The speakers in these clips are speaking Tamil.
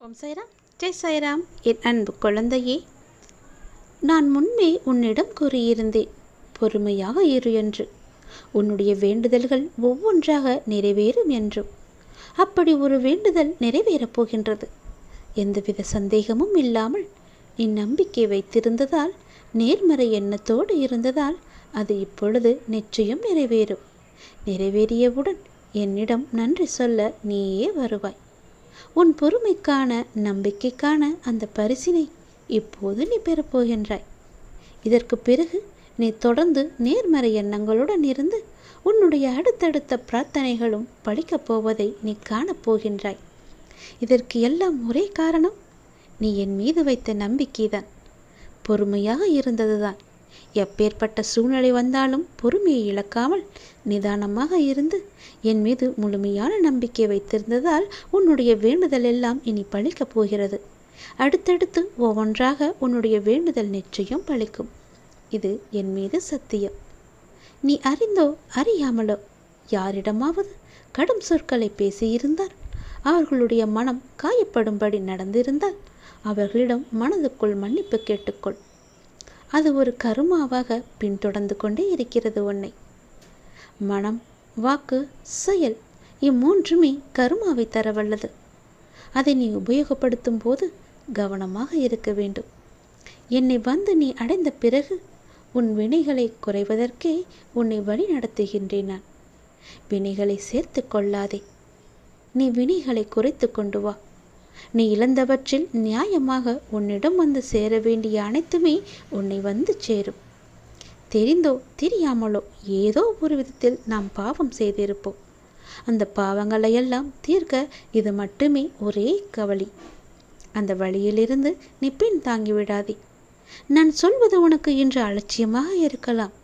ஓம் சாய்ராம். ஜெய் சாய்ராம். என் அன்பு குழந்தையே நான் முன்பே உன்னிடம் கூறியிருந்தேன். பொறுமையாக இரு என்று. உன்னுடைய வேண்டுதல்கள் ஒவ்வொன்றாக நிறைவேறும் என்றும். அப்படி ஒரு வேண்டுதல் நிறைவேறப் போகின்றது. எந்தவித சந்தேகமும் இல்லாமல் நீ நம்பிக்கை வைத்திருந்ததால் நேர்மறை எண்ணத்தோடு இருந்ததால் அது இப்பொழுது நிச்சயம் நிறைவேறும். நிறைவேறியவுடன் என்னிடம் நன்றி சொல்ல நீயே வருவாய். உன் பொறுமைக்கான நம்பிக்கைக்கான அந்த பரிசினை இப்போது நீ பெறப்போகின்றாய் இதற்கு பிறகு நீ தொடர்ந்து நேர்மறை எண்ணங்களுடன் இருந்து உன்னுடைய அடுத்தடுத்த பிரார்த்தனைகளும் பழிக்கப் போவதை நீ காணப்போகின்றாய் இதற்கு எல்லாம் ஒரே காரணம் நீ என் மீது வைத்த நம்பிக்கைதான். பொறுமையாக இருந்ததுதான். எப்பேற்பட்ட சூழ்நிலை வந்தாலும் பொறுமையை இழக்காமல் நிதானமாக இருந்து என் மீது முழுமையான நம்பிக்கை வைத்திருந்ததால் உன்னுடைய வேண்டுதல் எல்லாம் இனி பழிக்கப் போகிறது. அடுத்தடுத்து ஒவ்வொன்றாக உன்னுடைய வேண்டுதல் நிச்சயம் பழிக்கும். இது என் மீது சத்தியம். நீ அறிந்தோ அறியாமலோ யாரிடமாவது கடும் சொற்களை பேசியிருந்தால் அவர்களுடைய மனம் காயப்படும்படி நடந்திருந்தால் அவர்களிடம் மனதுக்குள் மன்னிப்பு கேட்டுக்கொள். அது ஒரு கருமாவாக பின்தொடர்ந்து கொண்டே இருக்கிறது உன்னை. மனம் வாக்கு செயல் இம்மூன்றுமே கருமாவை தரவல்லது அதை நீ உபயோகப்படுத்தும் போது கவனமாக இருக்க வேண்டும். என்னை வந்து நீ அடைந்த பிறகு உன் வினைகளை குறைவதற்கே உன்னை வழி நடத்துகின்றேன் நான் வினைகளை சேர்த்து கொள்ளாதே. நீ வினைகளை குறைத்து கொண்டு வா. நீ இழந்தவற்றில் நியாயமாக உன்னிடம் வந்து சேர வேண்டிய அனைத்துமே உன்னை வந்து சேரும். தெரிந்தோ தெரியாமலோ ஏதோ ஒரு விதத்தில் நாம் பாவம் செய்திருப்போம். அந்த பாவங்களையெல்லாம் தீர்க்க இது மட்டுமே ஒரே கவலி. அந்த வழியிலிருந்து நீ பின் தாங்கி விடாதே. நான் சொல்வது உனக்கு இன்று அலட்சியமாக இருக்கலாம்.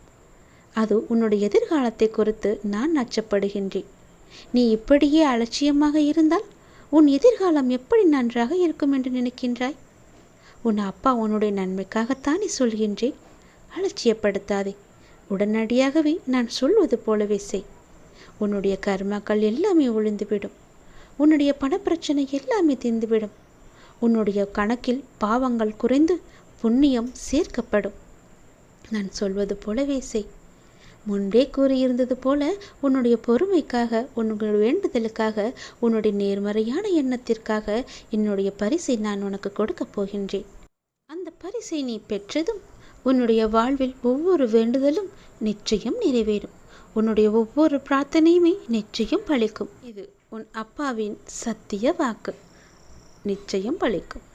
அது உன்னுடைய எதிர்காலத்தை குறித்து நான் அச்சப்படுகின்றேன். நீ இப்படியே அலட்சியமாக இருந்தால் உன் எதிர்காலம் எப்படி நன்றாக இருக்கும் என்று நினைக்கின்றாய்? உன் அப்பா உன்னுடைய நன்மைக்காகத்தானே சொல்கின்றேன் அலட்சியப்படுத்தாதே. உடனடியாகவே நான் சொல்வது போலவே செய். உன்னுடைய கர்மாக்கள் எல்லாமே ஒழிந்துவிடும். உன்னுடைய பணப்பிரச்சனை எல்லாமே தீர்ந்துவிடும். உன்னுடைய கணக்கில் பாவங்கள் குறைந்து புண்ணியம் சேர்க்கப்படும். நான் சொல்வது போலவே செய். முன்பே கூறியிருந்தது போல உன்னுடைய பொறுமைக்காக உன்னுடைய வேண்டுதலுக்காக உன்னுடைய நேர்மறையான எண்ணத்திற்காக என்னுடைய பரிசை நான் உனக்கு கொடுக்கப் போகின்றேன். அந்த பரிசை நீ பெற்றதும் உன்னுடைய வாழ்வில் ஒவ்வொரு வேண்டுதலும் நிச்சயம் நிறைவேறும். உன்னுடைய ஒவ்வொரு பிரார்த்தனையுமே நிச்சயம் பழிக்கும் இது உன் அப்பாவின் சத்திய வாக்கு. நிச்சயம் பழிக்கும்